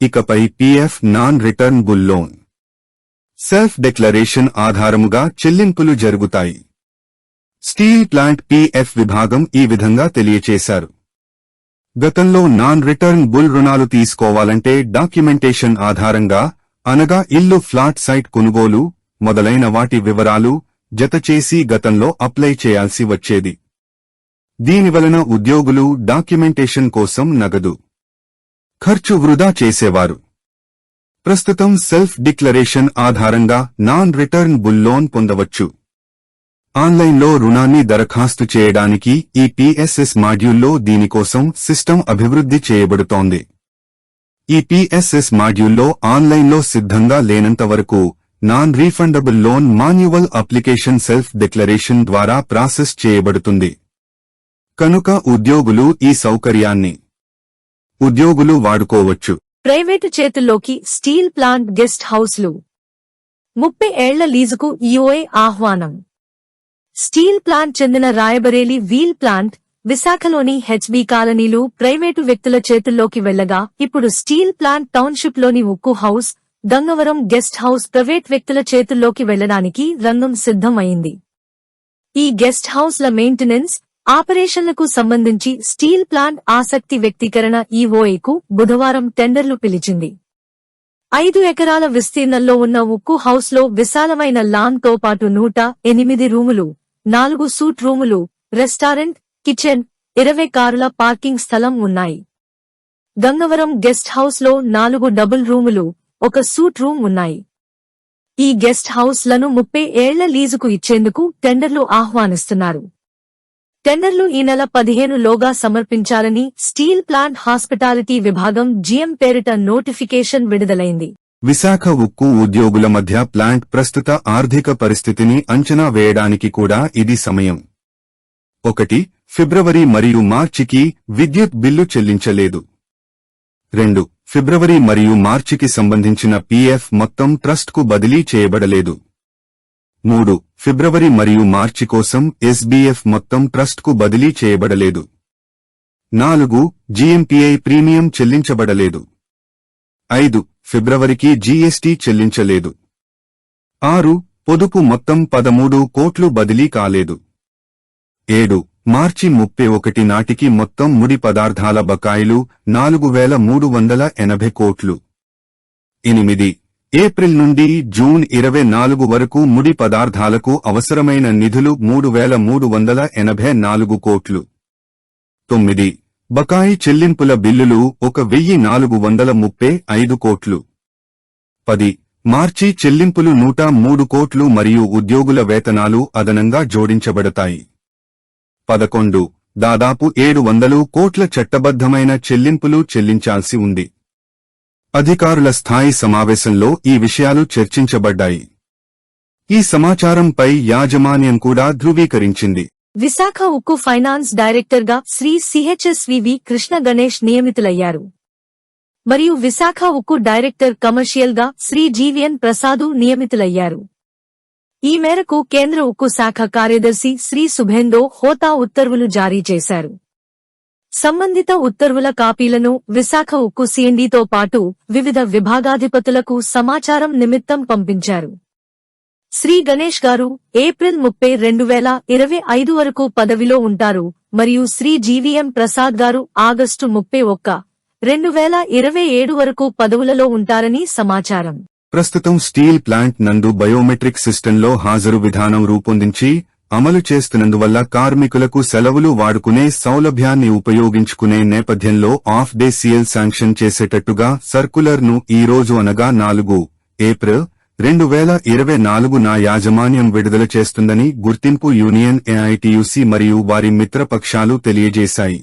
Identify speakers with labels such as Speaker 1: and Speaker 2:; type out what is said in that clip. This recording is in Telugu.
Speaker 1: ఇకపై PF non returnable loan self declaration ఆధారముగా చెల్లింపులు జరుగుతాయి. స్టీల్ ప్లాంట్ పిఎఫ్ విభాగం ఈ విధంగా తెలియచేశారు. గతంలో నాన్ రిటర్న్ బుల్ రుణాలు తీసుకోవాలంటే డాక్యుమెంటేషన్ ఆధారంగా అనగా ఇల్లు ఫ్లాట్ సైట్ కొనుగోలు మొదలైన వాటి వివరాలు జతచేసి గతంలో అప్లై చేయాల్సి వచ్చేది. దీనివలన ఉద్యోగులు డాక్యుమెంటేషన్ కోసం నగదు ఖర్చు వృధా చేసేవారు. ప్రస్తుతం సెల్ఫ్ డిక్లరేషన్ ఆధారంగా నాన్ రిటర్న్ బుల్ లోన్ పొందవచ్చు. ఆన్లైన్లో రుణాన్ని దరఖాస్తు చేయడానికి ఈ పిఎస్ఎస్ మాడ్యూల్లో దీనికోసం సిస్టమ్ అభివృద్ధి చేయబడుతోంది. ఈ పిఎస్ఎస్ మాడ్యూల్లో ఆన్లైన్లో సిద్ధంగా లేనంత వరకు non refundable loan manual application self declaration ద్వారా ప్రాసెస్ చేయబడుతుంది. కనుక ఉద్యోగులు ఈ సౌకర్యాన్ని ఉద్యోగులు వాడుకోవచ్చు.
Speaker 2: ప్రైవేటు చేతుల్లోకి స్టీల్ ప్లాంట్ గెస్ట్ హౌస్లు. ముప్పై ఏళ్ళ లీజుకు ఈఓఏ ఆహ్వానం. స్టీల్ ప్లాంట్ చెందిన రాయబరేలి వీల్ ప్లాంట్ విశాఖలోని హెచ్బీ కాలనీలు ప్రైవేటు వ్యక్తుల చేతుల్లోకి వెళ్ళగా ఇప్పుడు స్టీల్ ప్లాంట్ టౌన్షిప్లోని ఉక్కు house Gangavaram guest house private వ్యక్తుల చేతుల్లోకి వెళ్ళడానికి రంగం సిద్ధమైంది. ఈ గెస్ట్ హౌస్ల మెయింటెనెన్స్ ఆపరేషన్లకు సంబంధించి స్టీల్ ప్లాంట్ ఆసక్తి వ్యక్తీకరణ ఈఓఏకు బుధవారం టెండర్లు పిలిచింది. ఐదు ఎకరాల విస్తీర్ణంలో ఉన్న ఉక్కు హౌస్లో విశాలమైన లాన్తో పాటు నూట ఎనిమిది రూములు నాలుగు సూట్ రూములు రెస్టారెంట్ కిచెన్ ఇరవై కారుల పార్కింగ్ స్థలం ఉన్నాయి. గంగవరం గెస్ట్ హౌస్లో నాలుగు డబుల్ రూములు ఒక సూట్ రూమ్ ఉన్నాయి. ఈ గెస్ట్ హౌస్లను ముప్పై ఏళ్ళ లీజుకు ఇచ్చేందుకు టెండర్లు ఆహ్వానిస్తున్నారు. టెండర్లు ఈ నెల పదిహేను లోగా సమర్పించాలని స్టీల్ ప్లాంట్ హాస్పిటాలిటీ విభాగం జీఎం పేరిట నోటిఫికేషన్ విడుదలైంది.
Speaker 1: విశాఖ ఉక్కు ఉద్యోగుల మధ్య ప్లాంట్ ప్రస్తుత ఆర్థిక పరిస్థితిని అంచనా వేయడానికి కూడా ఇది సమయం. ఒకటి ఫిబ్రవరి మరియు మార్చికి విద్యుత్ బిల్లు చెల్లించలేదు. రెండు ఫిబ్రవరి మరియు మార్చికి సంబంధించిన పీఎఫ్ మొత్తం ట్రస్ట్కు బదిలీ చేయబడలేదు. మూడు ఫిబ్రవరి మరియు మార్చి కోసం ఎస్బీఎఫ్ మొత్తం ట్రస్ట్కు బదిలీ చేయబడలేదు. నాలుగు జీఎంపీఐ ప్రీమియం చెల్లించబడలేదు. ఐదు ఫిబ్రవరికి జీఎస్టీ చెల్లించలేదు. ఆరు పొదుపు మొత్తం పదమూడు కోట్లు బదిలీ కాలేదు. ఏడు మార్చి ముప్పై ఒకటి నాటికి మొత్తం ముడి పదార్థాల బకాయిలు నాలుగు వేల మూడు వందల ఎనభై కోట్లు. ఎనిమిది ఏప్రిల్ నుండి జూన్ ఇరవై నాలుగు వరకు ముడి పదార్థాలకు అవసరమైన నిధులు మూడు వేల మూడు వందల ఎనభై నాలుగు కోట్లు. తొమ్మిది. బకాయి చెల్లింపుల బిల్లులు ఒక వెయ్యి నాలుగు వందల ముప్పై ఐదు కోట్లు. పది. మార్చి చెల్లింపులు నూట మూడు కోట్లు మరియు ఉద్యోగుల వేతనాలు అదనంగా జోడించబడతాయి. పదకొండు. దాదాపు ఏడు వందలు కోట్ల చట్టబద్ధమైన చెల్లింపులు చెల్లించాల్సి ఉంది. అధికారుల స్థాయి సమావేశంలో ఈ విషయాలు చర్చించబడ్డాయి. ఈ సమాచారంపై యాజమాన్యం కూడా ధృవీకరించింది.
Speaker 2: విశాఖ ఉక్కు ఫైనాన్స్ డైరెక్టర్గా శ్రీ సిహెచ్ఎస్వివి కృష్ణ గణేష్ నియమితులయ్యారు. మరియు విశాఖ ఉక్కు డైరెక్టర్ కమర్షియల్గా శ్రీ జీవిఎన్ ప్రసాదు నియమితులయ్యారు. ఈ మేరకు కేంద్ర ఉక్కు శాఖ కార్యదర్శి శ్రీ సుభేందో హోతా ఉత్తర్వులు జారీ చేశారు. సంబంధిత ఉత్తర్వుల కాపీలను విశాఖ ఉక్కు సిఎండితో పాటు వివిధ విభాగాధిపతులకు సమాచారం నిమిత్తం పంపించారు. శ్రీ గణేష్ గారు ఏప్రిల్ ముప్పై రెండు వేల ఇరవై ఐదు వరకు పదవిలో ఉంటారు మరియు శ్రీ జీవీఎం ప్రసాద్ గారు ఆగస్టు ముప్పై ఒక్క రెండు వేల ఇరవై ఏడు వరకు పదవులలో ఉంటారని సమాచారం.
Speaker 1: ప్రస్తుతం స్టీల్ ప్లాంట్ నందు బయోమెట్రిక్ సిస్టంలో హాజరు విధానం రూపొందించి అమలు చేస్తున్నందువల్ల కార్మికులకు సెలవులు వాడుకునే సౌలభ్యాన్ని ఉపయోగించుకునే నేపథ్యంలో ఆఫ్ డే సీఎల్ శాంక్షన్ చేసేటట్టుగా సర్కులర్ను ఈ రోజు అనగా నాలుగు ఏప్రిల్ రెండు వేల ఇరవై నాలుగు నా యాజమాన్యం విడుదల చేస్తుందని గుర్తింపు యూనియన్ ఏఐటియుసి మరియు వారి మిత్రపక్షాలు తెలియజేశాయి.